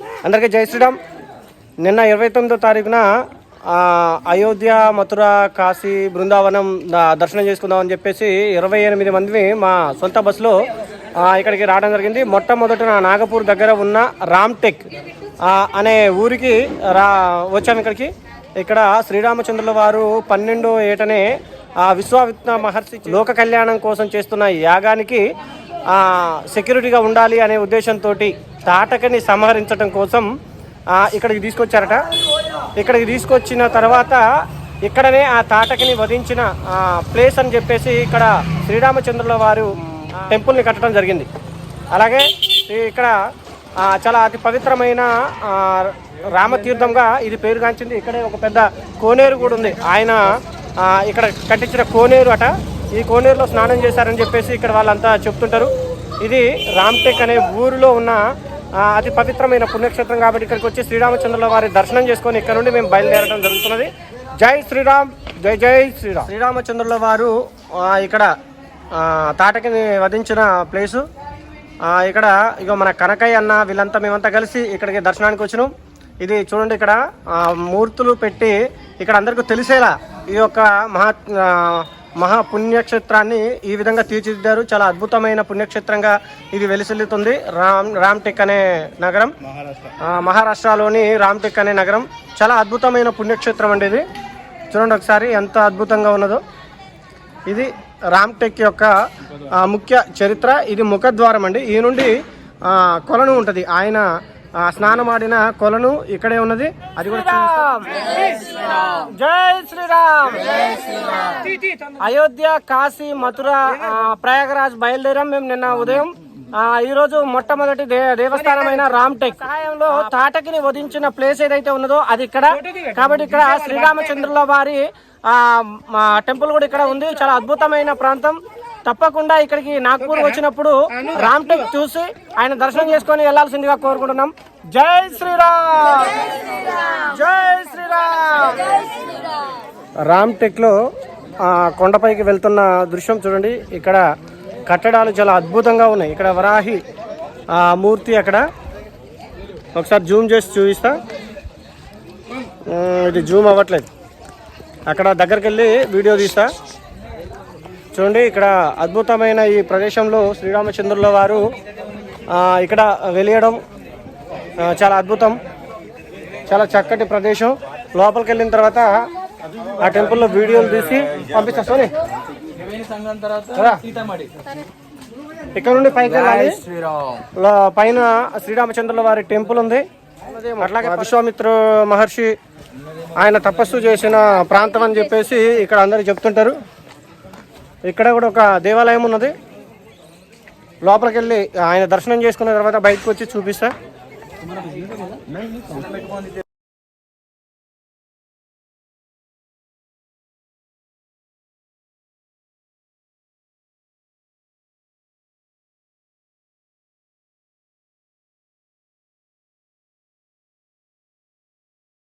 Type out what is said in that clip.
అందరికీ జై శ్రీరామ్. నిన్న ఇరవై తొమ్మిదో తారీఖున అయోధ్య మథుర కాశీ బృందావనం దర్శనం చేసుకుందామని చెప్పేసి ఇరవై ఎనిమిది మంది మా సొంత బస్సులో ఇక్కడికి రావడం జరిగింది. మొట్టమొదట నాగపూర్ దగ్గర ఉన్న రామ్టెక్ అనే ఊరికి రా వచ్చాము ఇక్కడికి. ఇక్కడ శ్రీరామచంద్రుల వారు పన్నెండో ఏటనే ఆ విశ్వామిత్ర మహర్షి లోక కళ్యాణం కోసం చేస్తున్న యాగానికి సెక్యూరిటీగా ఉండాలి అనే ఉద్దేశంతో తాటకని సంహరించడం కోసం ఇక్కడికి తీసుకొచ్చారట. ఇక్కడికి తీసుకొచ్చిన తర్వాత ఇక్కడనే ఆ తాటకిని వధించిన ప్లేస్ అని చెప్పేసి ఇక్కడ శ్రీరామచంద్రుల వారు టెంపుల్ని కట్టడం జరిగింది. అలాగే ఇక్కడ చాలా అతి పవిత్రమైన రామతీర్థంగా ఇది పేరుగాంచింది. ఇక్కడే ఒక పెద్ద కోనేరు కూడా ఉంది. ఆయన ఇక్కడ కట్టించిన కోనేరు అట. ఈ కోనేరులో స్నానం చేశారని చెప్పేసి ఇక్కడ వాళ్ళంతా చెప్తుంటారు. ఇది రామ్టెక్ అనే ఊరిలో ఉన్న అతి పవిత్రమైన పుణ్యక్షేత్రం కాబట్టి ఇక్కడికి వచ్చి శ్రీరామచంద్రుల వారి దర్శనం చేసుకొని ఇక్కడ నుండి మేము బయలుదేరడం జరుగుతున్నది. జై శ్రీరామ్ జై జై శ్రీరామ్. శ్రీరామచంద్రుల వారు ఇక్కడ తాటకిని వధించిన ప్లేసు. ఇక్కడ ఇక మన కనకయ్య అన్న వీళ్ళంతా మేమంతా కలిసి ఇక్కడికి దర్శనానికి వచ్చినాం. ఇది చూడండి ఇక్కడ మూర్తులు పెట్టి ఇక్కడ అందరికీ తెలిసేలా ఈ యొక్క మహా ఆ, మహా పుణ్యక్షేత్రాన్ని ఈ విధంగా తీర్చిదిద్దారు. చాలా అద్భుతమైన పుణ్యక్షేత్రంగా ఇది వెలిసిల్లుతుంది. రామ్ రామ్టెక్ అనే నగరం. మహారాష్ట్రలోని రామ్టెక్ అనే నగరం. చాలా అద్భుతమైన పుణ్యక్షేత్రం అండి ఇది. చూడండి ఒకసారి ఎంత అద్భుతంగా ఉన్నదో. ఇది రామ్టెక్ యొక్క ముఖ్య చరిత్ర. ఇది ముఖద్వారం అండి. ఈ నుండి ఆ, కొలను ఉంటుంది. ఆయన స్నానమాడిన కొలను ఇక్కడే ఉన్నది. అది కూడా జై శ్రీరామ్. అయోధ్య కాశీ మథుర ప్రయాగరాజ్ బయలుదేరాం మేము నిన్న ఉదయం. ఈ రోజు మొట్టమొదటి దే దేవస్థానమైన రామ్టెక్ సహాయంలో తాటకిని వధించిన ప్లేస్ ఏదైతే ఉన్నదో అది ఇక్కడ. కాబట్టి ఇక్కడ శ్రీరామచంద్రుల వారి ఆ టెంపుల్ కూడా ఇక్కడ ఉంది. చాలా అద్భుతమైన ప్రాంతం. తప్పకుండా ఇక్కడికి నాగ్పూర్ వచ్చినప్పుడు రామ్టెక్ చూసి ఆయన దర్శనం చేసుకొని వెళ్ళాల్సిందిగా కోరుకుంటున్నాం. జై శ్రీరామ్. జై శ్రీరామ్. రామ్టెక్లో ఆ, కొండపైకి వెళ్తున్న దృశ్యం చూడండి. ఇక్కడ కట్టడాలు చాలా అద్భుతంగా ఉన్నాయి. ఇక్కడ వరాహి ఆ, మూర్తి అక్కడ. ఒకసారి జూమ్ చేసి చూపిస్తా. ఇది జూమ్ అవ్వట్లేదు. అక్కడ దగ్గరికి వెళ్ళి వీడియో తీస్తా. చూడండి ఇక్కడ అద్భుతమైన ఈ ప్రదేశంలో శ్రీరామచంద్రుల వారు ఇక్కడ వెలియడం చాలా అద్భుతం చాలా చక్కటి ప్రదేశం. లోపలికి వెళ్ళిన తర్వాత ఆ టెంపుల్లో వీడియోలు తీసి పంపిస్తా. సోని. ఇక్కడ నుండి పైకి పైన శ్రీరామచంద్రుల వారి టెంపుల్ ఉంది. అట్లాగే విశ్వామిత్ర మహర్షి ఆయన తపస్సు చేసిన ప్రాంతం అని చెప్పేసి ఇక్కడ అందరు చెప్తుంటారు. ఇక్కడ కూడా ఒక దేవాలయం ఉన్నది. లోపలికి వెళ్ళి ఆయన దర్శనం చేసుకున్న తర్వాత బయటకు వచ్చి చూపిస్తా.